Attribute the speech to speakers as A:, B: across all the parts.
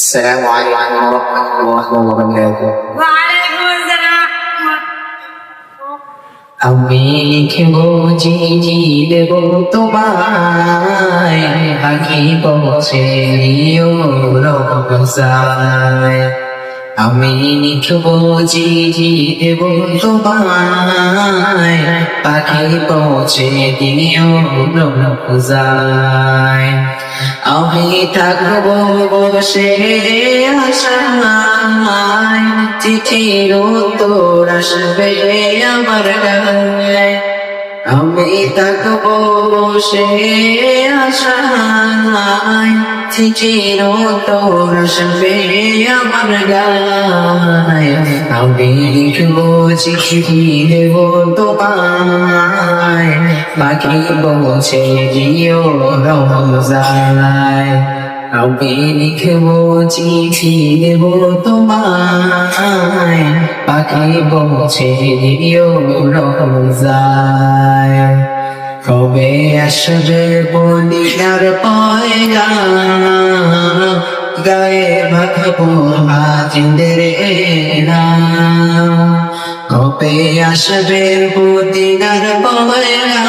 A: السلام عليكم ورحمة الله وبركاته
B: وعليكم السلام
A: আমি লিখব চিঠি দেব তোমায় আগে পৌঁছে দিও রোজায় আমি চিঠি দেব তোমায় পাখি পৌঁছে দিও রোজায় আমি থাকব বসে আশায়। চিঠির উত্তর আসবে আমার গায়ে। আমি থাকব বসে আশায়। চিঠির উত্তর আসবে আমার গায়ে চিঠি দেব তোমায় বাকি পৌঁছে দিও রোজায় আমি লিখব চিঠি দেব তোমায় পাখি পৌঁছে দিও রোজায় কবে আসবে বলিয়ার পয়গা গায়ে মাখবো হাজিদের কবে আসবে বদিনার পয়গা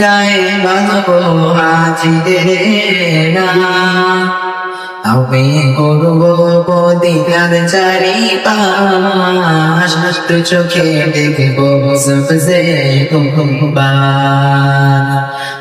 A: গায়ে মাখবো হাজিদের আমি করব বদিনার চারি পাশ তো চোখে দেখব সবসে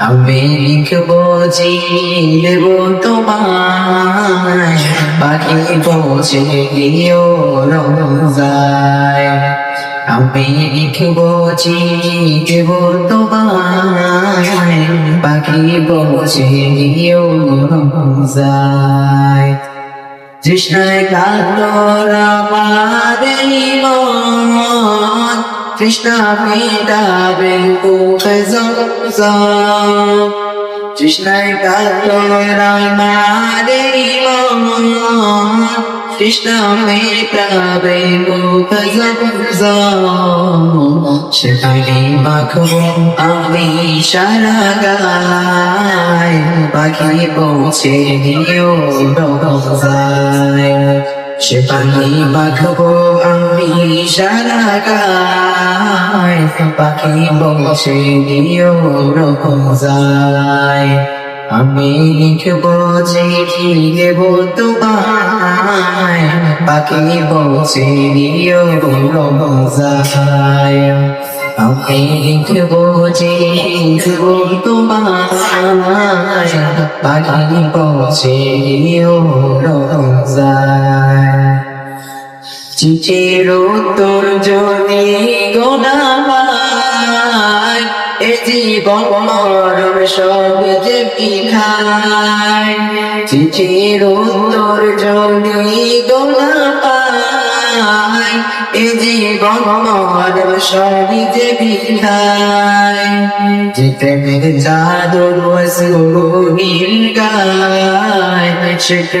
A: আমি লিখব জিব তোমায়, বাকি পৌঁছে দিও রোজায় আমি লিখব জিব তোমায় বাকি পৌঁছে দিও রোজায় তৃষ্ণায় কাতর আমার মন। তৃষ্ণা মেটাবে বুকে জমজম তৃষ্ণায় কাতর মেটাবে বুকে জমজম সেখানে আমি সারা গায় পাখি পৌঁছে দিও রোজায় সে পাখি মাখবো আমি সারা গায় পাখি পৌঁছে দিও রোজায় আমি লিখব দেব তোমায় পাখি পৌঁছে দিও লিখব তোমায় পাখি পৌঁছে দিও রোজায় চিঠির উত্তর যদি এ জীবন মরণ সব যে পিঠায় চিঠির উত্তর যদি গোনামায় এ জীবন মরণ সব যে পিঠায় যেতে মেরে চাদর নীল গায় সেটা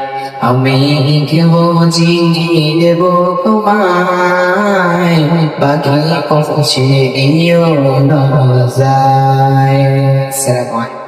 A: আমি লিখব চিঠি দেব তোমায়। বাকি পৌঁছে দিও রোজায় সালাম